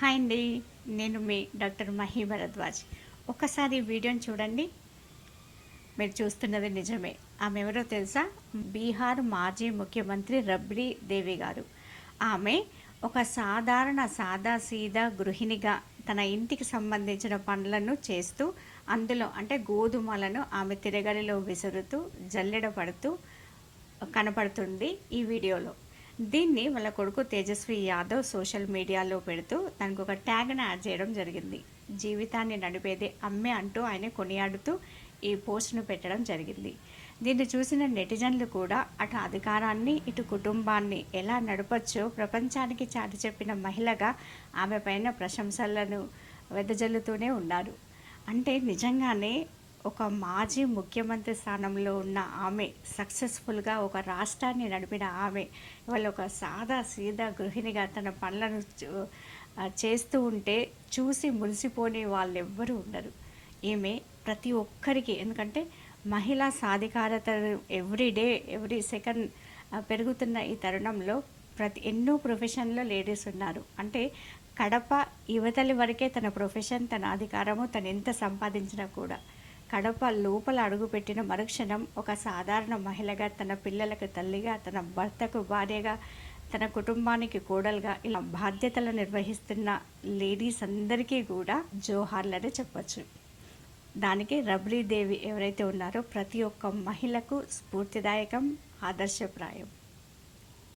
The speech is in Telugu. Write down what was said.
హాయ్ అండి నేను మీ డాక్టర్ మహి భరద్వాజ్. ఒకసారి వీడియోని చూడండి. మీరు చూస్తున్నది నిజమే. ఆమె ఎవరో తెలుసా? బీహార్ మాజీ ముఖ్యమంత్రి రబ్రీ దేవి గారు. ఆమె ఒక సాధారణ సాదా సీదా గృహిణిగా తన ఇంటికి సంబంధించిన పనులను చేస్తూ అందులో అంటే గోధుమలను ఆమె తిరగలిలో విసురుతూ జల్లెడ పడుతూ కనపడుతుంది ఈ వీడియోలో. దీన్ని వాళ్ళ కొడుకు తేజస్వి యాదవ్ సోషల్ మీడియాలో పెడుతూ దానికి ఒక ట్యాగ్ను యాడ్ చేయడం జరిగింది. జీవితాన్ని నడిపేది అమ్మే అంటూ ఆయన కొనియాడుతూ ఈ పోస్ట్ను పెట్టడం జరిగింది. దీన్ని చూసిన నెటిజన్లు కూడా అటు అధికారాన్ని ఇటు కుటుంబాన్ని ఎలా నడపచ్చో ప్రపంచానికి చాటి చెప్పిన మహిళగా ఆమె పైన ప్రశంసలను వెదజల్లుతూనే ఉన్నారు. అంటే నిజంగానే ఒక మాజీ ముఖ్యమంత్రి స్థానంలో ఉన్న ఆమె సక్సెస్ఫుల్గా ఒక రాష్ట్రాన్ని నడిపిన ఆమె ఇవాళ ఒక సాదా సీదా గృహిణిగా తన పనులను చేస్తూ ఉంటే చూసి మురిసిపోని వాళ్ళు ఎవ్వరూ ఉండరు. ఈమె ప్రతి ఒక్కరికి ఎందుకంటే మహిళా సాధికారత ఎవ్రీ డే ఎవ్రీ సెకండ్ పెరుగుతున్న ఈ తరుణంలో ప్రతి ఎన్నో ప్రొఫెషన్లో లేడీస్ ఉన్నారు. అంటే కడప యువతలి వరకే తన ప్రొఫెషన్ తన అధికారము తను ఎంత సంపాదించినా కూడా. కడప లోపల అడుగుపెట్టిన మరుక్షణం ఒక సాధారణ మహిళగా తన పిల్లలకు తల్లిగా తన భర్తకు భార్యగా తన కుటుంబానికి కోడలుగా ఇలా బాధ్యతలు నిర్వహిస్తున్న లేడీస్ అందరికీ కూడా జోహార్లనే చెప్పచ్చు. దానికి రబ్రీదేవి ఎవరైతే ఉన్నారో ప్రతి ఒక్క మహిళకు స్ఫూర్తిదాయకం ఆదర్శప్రాయం.